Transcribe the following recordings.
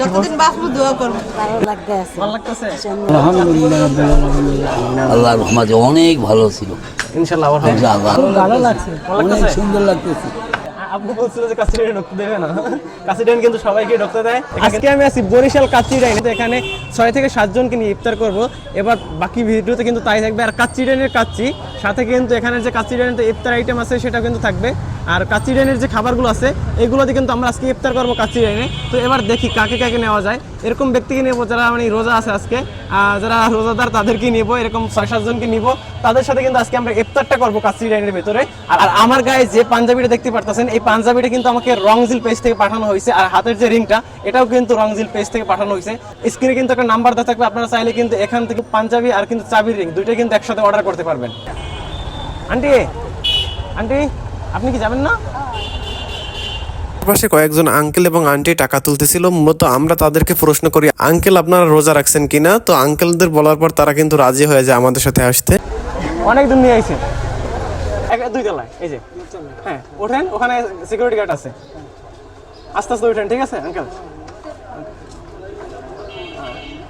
যতদিন বাঁচবো দোয়া করব। ভালো লাগতে ভালো লাগতেছে? আল্লাহর রহমতে অনেক ভালো ছিল। ইনশাল্লাহ আবার হবে। আল্লাহ ভালো লাগছে। ভালো সুন্দর লাগতেছে। আপু বলছিল যে কাছিডাইনে ঢুকতে দেবে না। কাছিডাইন কিন্তু সবাইকে ঢুকতে দেয়। আজকে আমি আছি বরিশাল তো এখানে ছয় থেকে সাতজনকে নিয়ে ইফতার করব। এবার বাকি ভিডিওতে কিন্তু তাই থাকবে। আর কাচ্চিডাইনের কাচ্চি সাথে কিন্তু এখানে যে কাচ্চিডাইনের ইফতার আইটেম আছে সেটা কিন্তু থাকবে। আর কাচ্চিডাইনের যে খাবারগুলো আছে এগুলোতে কিন্তু আমরা আজকে ইফতার করব কাচ্চিডাইনে তো এবার দেখি কাকে কাকে নেওয়া যায়। এরকম ব্যক্তিকে নেব যারা মানে রোজা আছে আজকে যারা রোজাদার তাদেরকে নিবো, এরকম ছয় সাতজনকে নিবো। তাদের সাথে কিন্তু আজকে আমরা ইফতারটা করব কাচ্চিডাইনের ভেতরে। আর আর আমার গায়ে যে পাঞ্জাবিটা দেখতে পারতেছেন, এই পাঞ্জাবিটা কিন্তু আমাকে রংজিল পেজ থেকে পাঠানো হয়েছে। আর হাতের যে রিংটা এটাও কিন্তু রংজিল পেজ থেকে পাঠানো হয়েছে। স্ক্রিনে কিন্তু একটা নাম্বার দেওয়া থাকবে, আপনারা চাইলে কিন্তু এখান থেকে পাঞ্জাবি আর কিন্তু চাবির রিং দুইটা কিন্তু একসাথে অর্ডার করতে পারবেন। আন্টি আন্টি আপনি কি যাবেন না? পাশে কয়েকজন আঙ্কেল এবং আন্টি টাকা তুলতেছিল। মূলত আমরা তাদেরকে প্রশ্ন করি আঙ্কেল আপনারা রোজা রাখছেন কিনা? তো আঙ্কেলদের বলার পর তারা কিন্তু রাজি হয়ে যায় আমাদের সাথে আসতে। অনেক দূর নিয়ে আইছে এক দুই তলায় এই যে। হ্যাঁ ওঠেন ওখানে সিকিউরিটি গার্ড আছে। আস্তে আস্তে উঠেন ঠিক আছে আঙ্কেল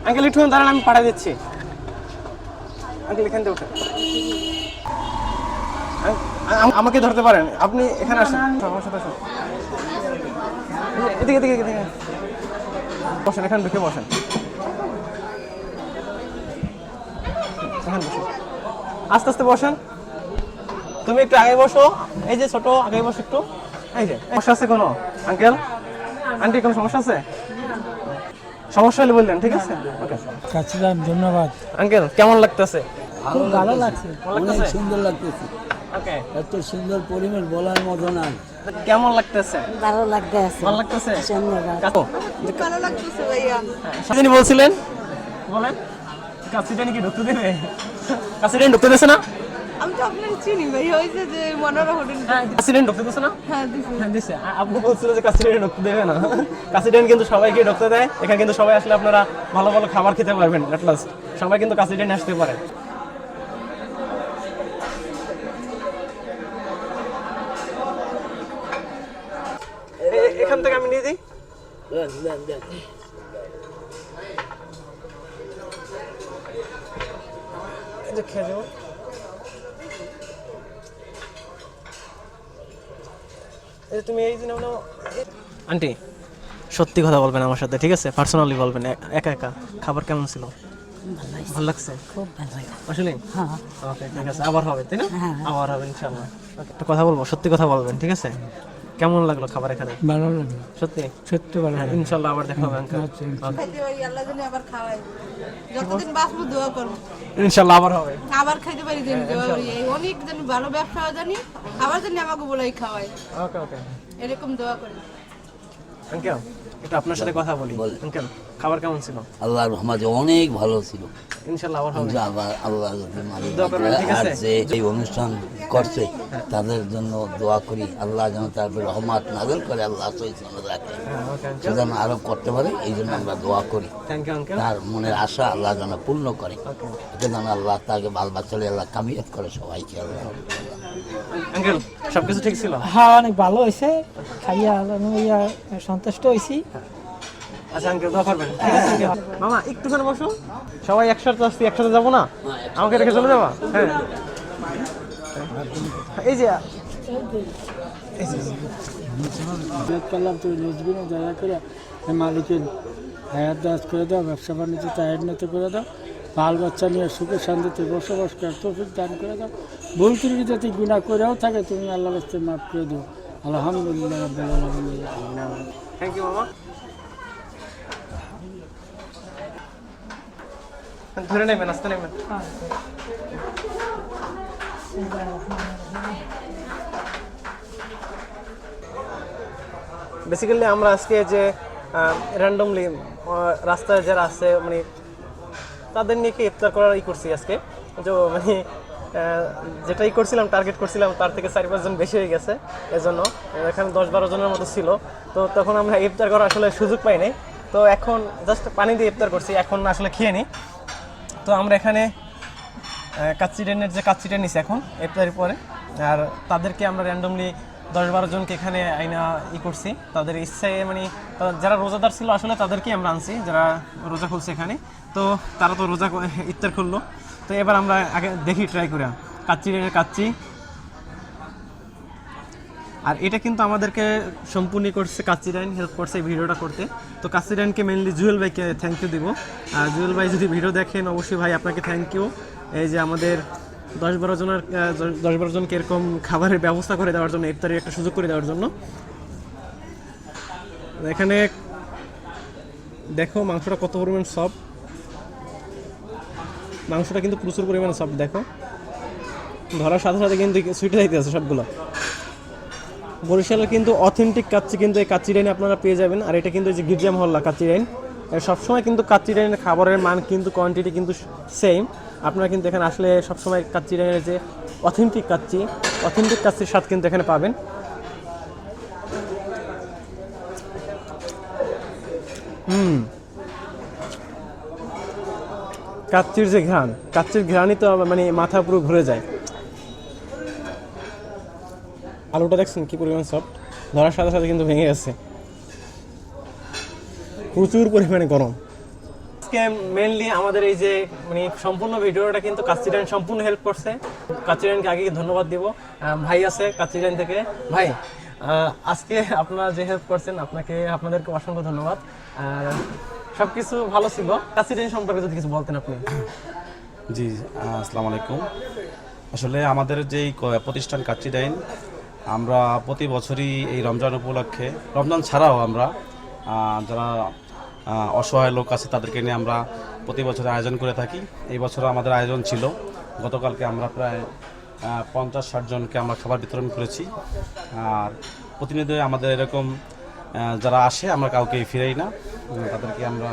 আঙ্কেল একটু দাঁড়ান আমি পাঠিয়ে দিচ্ছি। আঙ্কেল এখান থেকে আম- আমাকে ধরতে পারেন। আপনি এখানে আসেন। আমার সাথে আসুন। এদিকে এদিকে এদিকে বসেন এখানে ঢুকে বসেন। এখানে বসেন। আস্তে আস্তে বসেন। তুমি একটু আগে বসো। এই যে ছোট আগে বসো একটু। এই যে সমস্যা আছে কোনো? আঙ্কেল? আন্টি কোনো সমস্যা আছে? সমস্যা হলে বললেন ঠিক আছে? ওকে। কাছিলাম ধন্যবাদ। আঙ্কেল কেমন লাগতেছে? খুব ভালো লাগছে। সুন্দর লাগতেছে। এত সুন্দর পরিবেশ বলার মতো না কেমন লাগতেছে? ভালো লাগতে আছে ভালো লাগতেছে? ভালো লাগতেছে ভাইয়া। সাজিনি বলছিলেন? বলেন। কাছিটানি কি ঢুকতে দেবে? কাছিটানি ঢুকতে দিছে না? আমি তো আপনার চিনি ভাই হয়েছে যে মনোরা হোটেল। কাছিটানি ঢুকতে দিছে না? হ্যাঁ হ্যাঁ, দিছে। আপু বলছিল যে ঢুকতে দেবে না। কিন্তু সবাইকে ঢুকতে দেয়। এখানে কিন্তু সবাই আসলে আপনারা ভালো ভালো খাবার খেতে পারবেন last। সবাই কিন্তু আসতে পারে এ- এ- এখান থেকে আমি নিয়ে দিই খেয়ে যাব তুমি এই আন্টি সত্যি কথা বলবেন আমার সাথে ঠিক আছে? পার্সোনালি বলবেন একা একা। খাবার কেমন ছিল? ভালো লাগছে। খুব ভালো লাগে আসলে হ্যাঁ। ওকে ঠিক আছে আবার হবে তাই না? হ্যাঁ। আবার হবে ইনশাআল্লাহ। একটা কথা বলব সত্যি কথা বলবেন ঠিক আছে? কেমন লাগল খাবার এখানে? ভালো লাগল। সত্যি? সত্যি ভালো লাগল। লাগে ইনশাআল্লাহ আবার দেখা হবে আঙ্কেল। খাইতে আল্লাহ জানি আবার খাওয়াই। যতদিন বাঁচবো দোয়া করব। ইনশাআল্লাহ আবার হবে। আবার খাইতে পারি জানি দোয়া করি। অনেক জানি ভালো ব্যবসা জানি আবার জন্য আমাকে বলাই খাওয়াই ওকে ওকে। এরকম দোয়া করি। আঙ্কেল একটু আপনার সাথে কথা বলি। আঙ্কেল খাবার কেমন ছিল? আল্লাহর রহমতে অনেক ভালো ছিল। ইনশাআল্লাহ আবার হবে। আল্লাহ আল্লাহ আর যে এই অনুষ্ঠান করছে তাদের জন্য দোয়া করি। আল্লাহ যেন তারপরে রহমত নাজল করে আল্লাহ সহিত রাখে হ্যাঁ যেন আরও করতে পারে এই জন্য আমরা দোয়া করি। থ্যাংক ইউ আঙ্কেল তার মনের আশা আল্লাহ যেন পূর্ণ করে। যেন আল্লাহ তাকে বাল বাচ্চালে আল্লাহ কামিয়াত করে সবাইকে আল্লাহ। আঙ্কেল সবকিছু ঠিক ছিল? হ্যাঁ অনেক ভালো হয়েছে। খাইয়া আমি ইয়া সন্তুষ্ট হয়েছি। আচ্ছা আঙ্কেল দোয়া করবেন? মামা একটুখানি বসো। সবাই একসাথে আসছি একসাথে যাব না? আমাকে রেখে চলে যাবা? হ্যাঁ। এই যে, করলাম তুই নিজবিনে দয়া করে মালিকের হায়াত দাস করে দাও ব্যবসা বাণিজ্য তায়ান্নত করে দাও বাল বাচ্চা নিয়ে সুখে শান্তিতে বসবাস করে তৌফিক দান করে দাও। ভুল ত্রুটি যদি গুণা করেও থাকে তুমি আল্লাহ রাস্তায় মাফ করে দিও। আলহামদুলিল্লাহ রাব্বিল থ্যাংক ইউ মামা। ধরে নেবেন আসতে নেবেন। বেসিক্যালি আমরা আজকে যে র্যান্ডমলি রাস্তায় যারা আছে মানে তাদের নিয়ে কি ইফতার করার ই করছি আজকে? যে মানে যেটাই করছিলাম টার্গেট করছিলাম, তার থেকে চারি পাঁচজন বেশি হয়ে গেছে এজন্য। এখানে দশ বারো জনের মতো ছিল। তো তখন আমরা ইফতার করার আসলে সুযোগ পাই নাই। তো এখন জাস্ট পানি দিয়ে ইফতার করছি, এখন আসলে খেয়ে নিই তো আমরা এখানে কাচ্চি ডেনের যে কাচ্চিটা নিছি এখন, ইফতারের পরে। আর তাদেরকে আমরা র্যান্ডমলি দশ বারো জনকে এখানে আইনা ই করছি। তাদের ইচ্ছায় মানে যারা রোজাদার ছিল আসলে তাদেরকেই আমরা আনছি, যারা রোজা খুলছে এখানে। তো তারা তো রোজা ইফতার করল তো এবার আমরা আগে দেখি ট্রাই করে। কাচ্চি রেনের কাচ্চি। আর এটা কিন্তু আমাদেরকে সম্পূর্ণ করছে কাচিরাইন হেল্প করছে এই ভিডিওটা করতে। তো কাচিরাইনকে মেনলি জুয়েল ভাইকে থ্যাংক ইউ দিব। আর জুয়েল ভাই যদি ভিডিও দেখেন, অবশ্যই ভাই আপনাকে থ্যাংক ইউ এই যে আমাদের দশ বারো জনের দশ বারো জনকে এরকম খাবারের ব্যবস্থা করে দেওয়ার জন্য ইফতারের একটা সুযোগ করে দেওয়ার জন্য। এখানে দেখো মাংসটা কত পরিমাণ সব মাংসটা কিন্তু প্রচুর পরিমাণে সব দেখো। ধরার সাথে সাথে কিন্তু সুইটে যাইতে আছে সবগুলো। বরিশালের কিন্তু অথেন্টিক কাচ্চি কিন্তু এই কাচ্চি ডাইনে আপনারা পেয়ে যাবেন। আর এটা কিন্তু এই যে গির্জা মহল্লা কাচ্চি ডাইন। এ সবসময় কিন্তু কাচ্চি ডাইনের খাবারের মান কিন্তু কোয়ান্টিটি কিন্তু সেম আপনারা কিন্তু এখানে আসলে সবসময় কাচ্চি ডাইনের যে অথেন্টিক কাচ্চি অথেন্টিক কাচ্চির স্বাদ কিন্তু এখানে পাবেন। হুম। কাচ্চির যে ঘ্রাণ, কাচ্চির ঘ্রাণই তো মানে মাথা পুরো ঘুরে যায়। আলুটা দেখছেন কি পরিমাণ সফট ধরার সাথে সাথে কিন্তু ভেঙে গেছে। প্রচুর পরিমাণে গরম। আজকে মেনলি আমাদের এই যে মানে সম্পূর্ণ ভিডিওটা কিন্তু কাচিরান সম্পূর্ণ হেল্প করছে। কাচিরানকে আগে ধন্যবাদ দিব। ভাই আছে কাচিরান থেকে। ভাই আজকে আপনারা যে হেল্প করছেন, আপনাকে, আপনাদেরকে অসংখ্য ধন্যবাদ। আর সবকিছু ভালো ছিল। কাচিরান সম্পর্কে যদি কিছু বলতেন আপনি। জি, আসসালামু আলাইকুম। আসলে আমাদের যেই প্রতিষ্ঠান কাচ্চি ডাইন আমরা প্রতি বছরই এই রমজান উপলক্ষে, রমজান ছাড়াও আমরা যারা অসহায় লোক আছে তাদেরকে নিয়ে আমরা প্রতি বছর আয়োজন করে থাকি। এই বছর আমাদের আয়োজন ছিল। গতকালকে আমরা প্রায় পঞ্চাশ ষাট জনকে আমরা খাবার বিতরণ করেছি। আর প্রতিনিধি আমাদের এরকম যারা আসে আমরা কাউকে ফিরাই না। তাদেরকে আমরা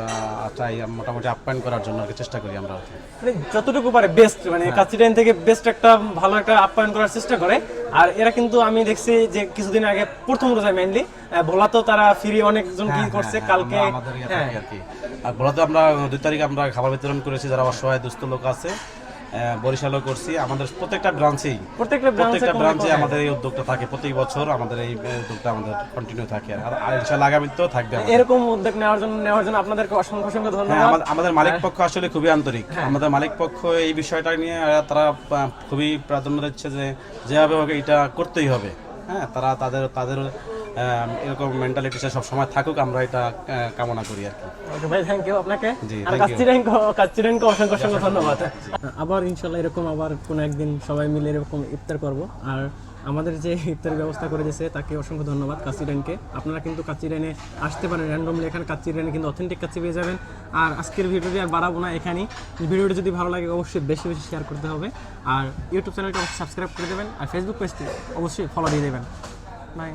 চাই মোটামুটি আপ্যায়ন করার জন্য আর কি চেষ্টা করি আমরা। মানে যতটুকু পারে বেস্ট মানে কাচিটাইন থেকে বেস্ট একটা ভালো একটা আপ্যায়ন করার চেষ্টা করে। আর এরা কিন্তু আমি দেখছি যে কিছুদিন আগে প্রথম রোজায় মেনলি ভোলা তো তারা ফ্রি অনেকজন কি হ্যাঁ, করছে হ্যাঁ, কালকে ইয়ে হ্যাঁ। থাকে আর বলা তো আমরা দুই তারিখ আমরা খাবার বিতরণ করেছি যারা অসহায় দুস্থ লোক আছে। বরিশালও করছি। আমাদের প্রত্যেকটা ব্রাঞ্চেই প্রত্যেকটা ব্রাঞ্চে প্রত্যেকটা ব্রাঞ্চে আমাদের এই উদ্যোগটা থাকে প্রতি বছর। আমাদের এই উদ্যোগটা আমাদের কন্টিনিউ থাকে আর ইনশাআল্লাহ আগামীতেও থাকবে এরকম উদ্যোগ নেওয়ার জন্য নেওয়ার জন্য আপনাদেরকে অসংখ্য অসংখ্য হ্যাঁ ধন্যবাদ। আমাদের- আমাদের মালিক পক্ষ আসলে খুবই আন্তরিক। আমাদের মালিক পক্ষ এই বিষয়টা নিয়ে তারা খুবই প্রাধান্য দিচ্ছে যে যেভাবে হোক এটা করতেই হবে। হ্যাঁ তারা তাদের তাদের এরকম মেন্টালিটি সব সময় থাকুক আমরা এটা কামনা করি আর কি। ওকে ভাই থ্যাংক ইউ আপনাকে। জি, আর thank কাচ্চিরেনকে কাচ্চিরেনকে অসংখ্য অসংখ্য ধন্যবাদ। আবার ইনশাল্লাহ এরকম আবার কোনো একদিন সবাই মিলে এরকম ইফতার করব। আর আমাদের যে ইফতারের ব্যবস্থা করে দিয়েছে তাকে অসংখ্য ধন্যবাদ কাচিরেনকে আপনারা কিন্তু কাচিরেনে আসতে পারেন র্যান্ডমলি এখানে কাচিরেনে কিন্তু অথেন্টিক কাচ্চি পেয়ে যাবেন। আর আজকের ভিডিওটি আর বাড়াবো না এখানেই। ভিডিওটি যদি ভালো লাগে অবশ্যই বেশি বেশি শেয়ার করতে হবে। আর ইউটিউব চ্যানেলটা অবশ্যই সাবস্ক্রাইব করে দেবেন। আর ফেসবুক পেজটি অবশ্যই ফলো দিয়ে দেবেন। বাই